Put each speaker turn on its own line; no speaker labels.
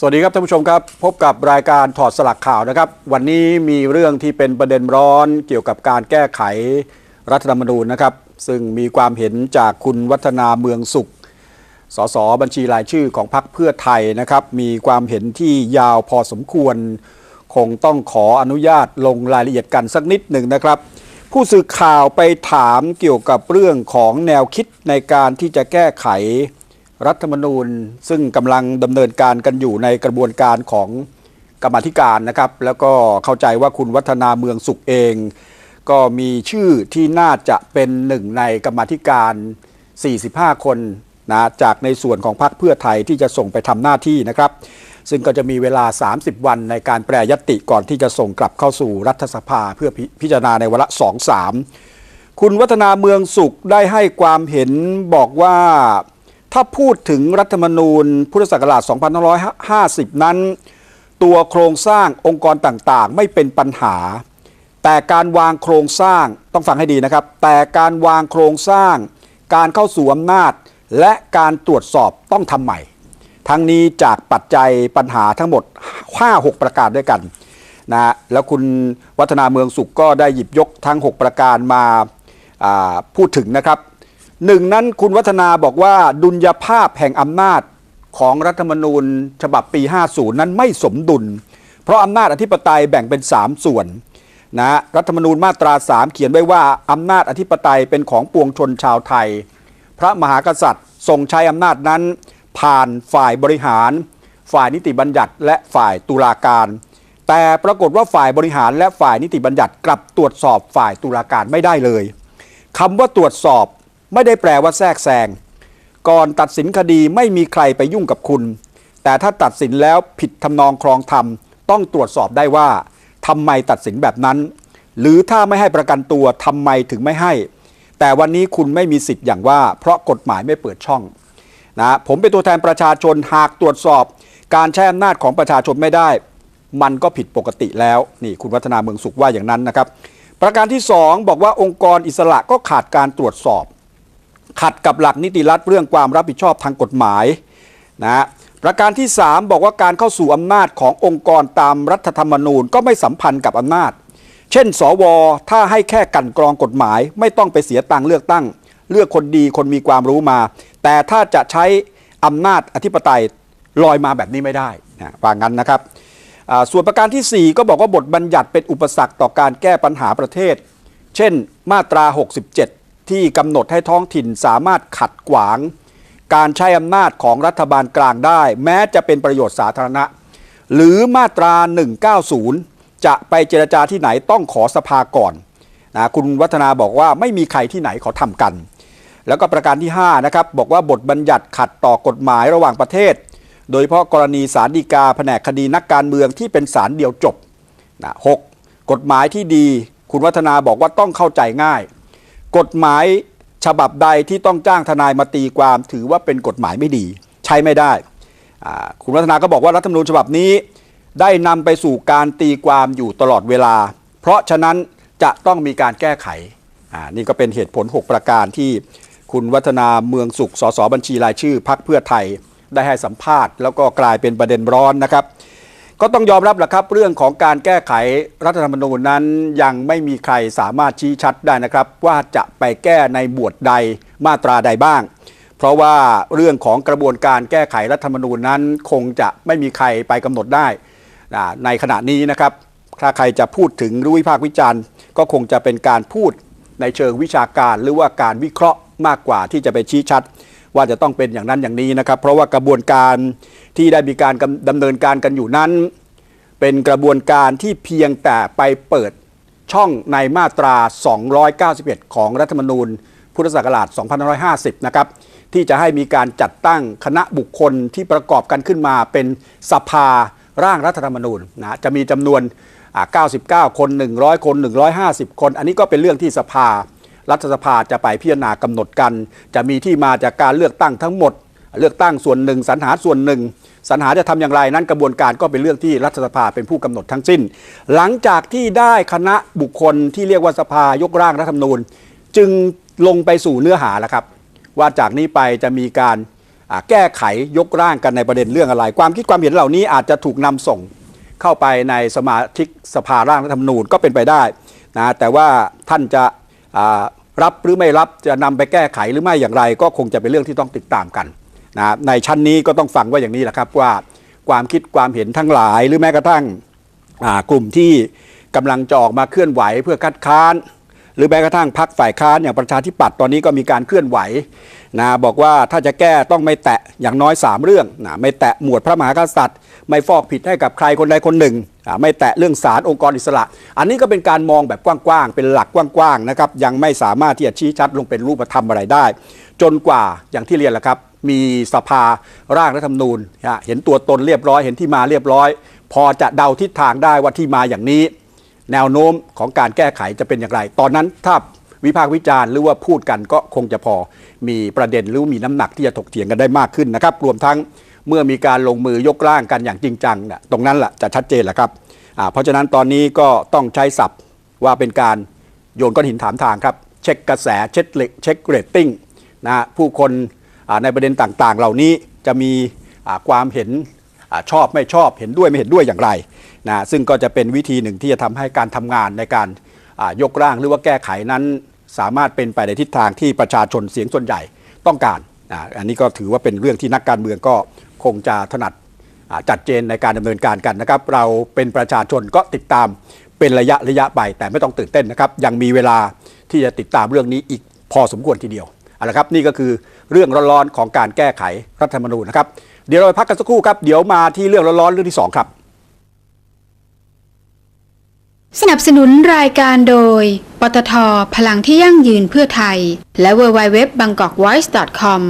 สวัสดีครับท่านผู้ชมครับ พบกับรายการถอดสลักข่าวนะครับ วันนี้มีเรื่องที่เป็นประเด็นร้อนเกี่ยวกับการแก้ไขรัฐธรรมนูญนะครับ ซึ่งมีความเห็นจากคุณวัฒนาเมืองสุข สสบัญชีรายชื่อของพรรคเพื่อไทยนะครับ มีความเห็นที่ยาวพอสมควร คงต้องขออนุญาตลงรายละเอียดกันสักนิดหนึ่งนะครับ ผู้สื่อข่าวไปถามเกี่ยวกับเรื่องของแนวคิดในการที่จะแก้ไข รัฐธรรมนูญซึ่งกำลังดำเนินการกันอยู่ในกระบวนการของกรรมธิการนะครับ แล้วก็เข้าใจว่าคุณวัฒนาเมืองสุขเอง ก็มีชื่อที่น่าจะเป็นหนึ่งในกรรมธิการ 45 คนนะจากในส่วนของพรรคเพื่อไทยที่จะส่งไปทำหน้าที่นะครับ ซึ่งก็จะมีเวลา 30 วันในการแปรยติก่อนที่จะส่งกลับเข้าสู่รัฐสภาเพื่อพิพิจารณาในวาระ2 3คุณวัฒนาเมืองสุขได้ให้ความเห็นบอกว่า ถ้าพูดถึงรัฐธรรมนูญพุทธศักราช 2550 นั้น ตัวโครงสร้างองค์กรต่างๆ ไม่เป็นปัญหา แต่การวางโครงสร้างต้องฟังให้ดีนะครับ แต่การวางโครงสร้าง การเข้าสู่อำนาจ และการตรวจสอบต้องทำใหม่ ทั้งนี้จากปัจจัยปัญหาทั้งหมด 5-6 ประการด้วยกันนะแล้วคุณวัฒนาเมืองสุขก็ได้หยิบยกทั้ง 6 ประการมาาพูดถึงนะครับ หนึ่งนั้นคุณวัฒนาบอกว่าดุลยภาพแห่งอำนาจของรัฐธรรมนูญฉบับปี 50 นั้นไม่สมดุล เพราะอำนาจอธิปไตยแบ่งเป็น 3 ส่วนนะรัฐธรรมนูญมาตรา 3 เขียนไว้ว่าอำนาจอธิปไตยเป็นของปวงชนชาวไทย พระมหากษัตริย์ทรงใช้อำนาจนั้น ผ่านฝ่ายบริหาร ฝ่ายนิติบัญญัติ และฝ่ายตุลาการ แต่ปรากฏว่าฝ่ายบริหารและฝ่ายนิติบัญญัติกลับตรวจสอบฝ่ายตุลาการไม่ได้เลยคำว่าตรวจสอบ ไม่ได้แปลว่าแทรกแซงก่อนตัดสินคดีไม่มีใครไปยุ่งกับคุณ แต่ถ้าตัดสินแล้วผิดทำนองครองธรรม ต้องตรวจสอบได้ว่าทำไมตัดสินแบบนั้น หรือถ้าไม่ให้ประกันตัวทำไมถึงไม่ให้ แต่วันนี้คุณไม่มีสิทธิ์อย่างว่า เพราะกฎหมายไม่เปิดช่องนะผมเป็นตัวแทนประชาชนหากตรวจสอบ การใช้อำนาจของประชาชนไม่ได้ มันก็ผิดปกติแล้วนี่คุณวัฒนาเมืองสุขว่าอย่างนั้นนะครับ ประการที่ 2 บอกว่าองค์กรอิสระก็ขาดการตรวจสอบ ขัดกับหลักนิติรัฐเรื่องความรับผิดชอบทางกฎหมายนะประการที่ 3 บอกว่าการเข้าสู่อำนาจขององค์กรตามรัฐธรรมนูญก็ไม่สัมพันธ์กับอำนาจ เช่น สว ถ้าให้แค่กันกรองกฎหมาย ไม่ต้องไปเสียตังค์เลือกตั้ง เลือกคนดีคนมีความรู้มา แต่ถ้าจะใช้อำนาจอธิปไตยลอยมาแบบนี้ไม่ได้นะว่างั้นนะครับ ส่วนประการทีสี่4 ก็บอกว่าบทบัญญัติเป็นอุปสรรคต่อการแก้ปัญหาประเทศ เช่น มาตรา 67 ที่กำหนดให้ท้องถิ่นสามารถขัดขวาง การใช้อำนาจของรัฐบาลกลางได้ แม้จะเป็นประโยชน์สาธารณะ หรือมาตรา 190 จะไปเจรจาที่ไหนต้องขอสภาก่อนนะคุณวัฒนาบอกว่าไม่มีใครที่ไหนเขาทำกัน แล้วก็ประการที่5นะครับบอกว่าบทบัญญัติขัดต่อกฎหมายระหว่างประเทศ โดยเฉพาะกรณีสารดีกาแผนกคดีนักการเมืองที่เป็นสารเดียวจบนะหกกฎหมายที่ดี คุณวัฒนาบอกว่าต้องเข้าใจง่าย กฎหมายฉบับใดที่ต้องจ้างทนายมาตีความถือว่าเป็นกฎหมายไม่ดี ใช้ไม่ได้ คุณวัฒนาก็บอกว่ารัฐธรรมนูญฉบับนี้ ได้นำไปสู่การตีความอยู่ตลอดเวลา เพราะฉะนั้นจะต้องมีการแก้ไขนี่ก็เป็นเหตุผล 6 ประการที่คุณวัฒนาเมืองสุขสสบัญชีรายชื่อพักเพื่อไทยได้ให้สัมภาษณ์ แล้วก็กลายเป็นประเด็นร้อนนะครับ ก็ต้องยอมรับแหละครับ เรื่องของการแก้ไขรัฐธรรมนูญนั้นยังไม่มีใครสามารถชี้ชัดได้นะครับ ว่าจะไปแก้ในบวดใดมาตราใดบ้าง เพราะว่าเรื่องของกระบวนการแก้ไขรัฐธรรมนูญนั้น คงจะไม่มีใครไปกำหนดได้อ่าในขณะนี้นะครับ ถ้าใครจะพูดถึงหรือวิพากษ์วิจารณ์ ก็คงจะเป็นการพูดในเชิงวิชาการหรือว่าการวิเคราะห์มากกว่าที่จะไปชี้ชัด ว่าจะต้องเป็นอย่างนั้นอย่างนี้นะครับ เพราะว่ากระบวนการที่ได้มีการดำเนินการกันอยู่นั้น เป็นกระบวนการที่เพียงแต่ไปเปิดช่องในมาตรา 291 ของรัฐธรรมนูญ พุทธศักราช 2550 นะครับ ที่จะให้มีการจัดตั้งคณะบุคคลที่ประกอบกันขึ้นมาเป็นสภาร่างรัฐธรรมนูญนะจะมีจำนวนอ่า99 คน 100 คน 150 คน อันนี้ก็เป็นเรื่องที่สภา รัฐสภาจะไปพิจารณากำหนดกัน จะมีที่มาจากการเลือกตั้งทั้งหมด เลือกตั้งส่วนหนึ่งสรรหาส่วนหนึ่งสรรหาจะทำอย่างไรนั้นกระบวนการก็เป็นเรื่องที่รัฐสภาเป็นผู้กำหนดทั้งสิ้น หลังจากที่ได้คณะบุคคลที่เรียกว่าสภายกร่างรัฐธรรมนูญ จึงลงไปสู่เนื้อหาแล้วครับ ว่าจากนี้ไปจะมีการแก้ไขยกร่างกันในประเด็นเรื่องอะไร ความคิดความเห็นเหล่านี้อาจจะถูกนำส่งเข้าไปในสมาชิกสภาร่างรัฐธรรมนูญก็เป็นไปได้นะแต่ว่าท่านจะ รับหรือไม่รับจะนำไปแก้ไขหรือไม่อย่างไร ก็คงจะเป็นเรื่องที่ต้องติดตามกันนะในชั้นนี้ก็ต้องฟังว่าอย่างนี้แหละครับว่าความคิดความเห็นทั้งหลาย หรือแม้กระทั่งกลุ่มที่กำลังจะออกมาเคลื่อนไหวเพื่อคัดค้าน หรือแม้กระทั่งพรรคฝ่ายค้านอย่างประชาธิปัตย์ตอนนี้ก็มีการเคลื่อนไหวนะบอกว่าถ้าจะแก้ต้องไม่แตะอย่างน้อย 3 เรื่องนะไม่แตะหมวดพระมหากษัตริย์ ไม่ฟอกผิดให้กับใครคนใดคนหนึ่งอ่าไม่แตะเรื่องศาลองค์กรอิสระ อันนี้ก็เป็นการมองแบบกว้างๆเป็นหลักกว้างๆนะครับยังไม่สามารถที่จะชี้ชัดลงเป็นรูปธรรมอะไรได้ จนกว่าอย่างที่เรียนแหละครับ มีสภาร่างรัฐธรรมนูญเห็นตัวตนเรียบร้อยเห็นที่มาเรียบร้อย พอจะเดาทิศทางได้ว่าที่มาอย่างนี้ แนวโน้มของการแก้ไขจะเป็นอย่างไร ตอนนั้นถ้าวิพากษ์วิจารณ์หรือว่าพูดกันก็คงจะพอมีประเด็นหรือมีน้ำหนักที่จะถกเถียงกันได้มากขึ้นนะครับ รวมทั้งเมื่อมีการลงมือยกร่างกันอย่างจริงจังเนี่ยตรงนั้นแหละจะชัดเจนแหละครับเพราะฉะนั้นตอนนี้ก็ต้องใช้ศัพท์ว่าเป็นการโยนก้อนหินถามทางครับ เช็คกระแสเช็คเลเช็คเรตติ้งนะผู้คนในประเด็นต่างๆ เหล่านี้จะมีความเห็นอชอบไม่ชอบเห็นด้วยไม่เห็นด้วยอย่างไร นะซึ่งก็จะเป็นวิธีหนึ่งที่จะทำให้การทำงานในการยกร่างหรือว่าแก้ไขนั้น สามารถเป็นไปในทิศทางที่ประชาชนเสียงส่วนใหญ่ต้องการนะอันนี้ก็ถือว่าเป็นเรื่องที่นักการเมืองก็คงจะถนัดจัดเจนในการดำเนินการกันนะครับ เราเป็นประชาชนก็ติดตามเป็นระยะระยะไปแต่ไม่ต้องตื่นเต้นนะครับ ยังมีเวลาที่จะติดตามเรื่องนี้อีกพอสมควรทีเดียวเอาละครับนี่ก็คือเรื่องร้อนๆของการแก้ไขรัฐธรรมนูญนะครับเดี๋ยวเราไปพักกันสักครู่ครับเดี๋ยวมาที่เรื่องร้อนๆเรื่องที่ 2 ครับ
สนับสนุนรายการโดย ปตท พลังที่ยั่งยืนเพื่อไทย และ w w w b a n g k o k v o i c e c o m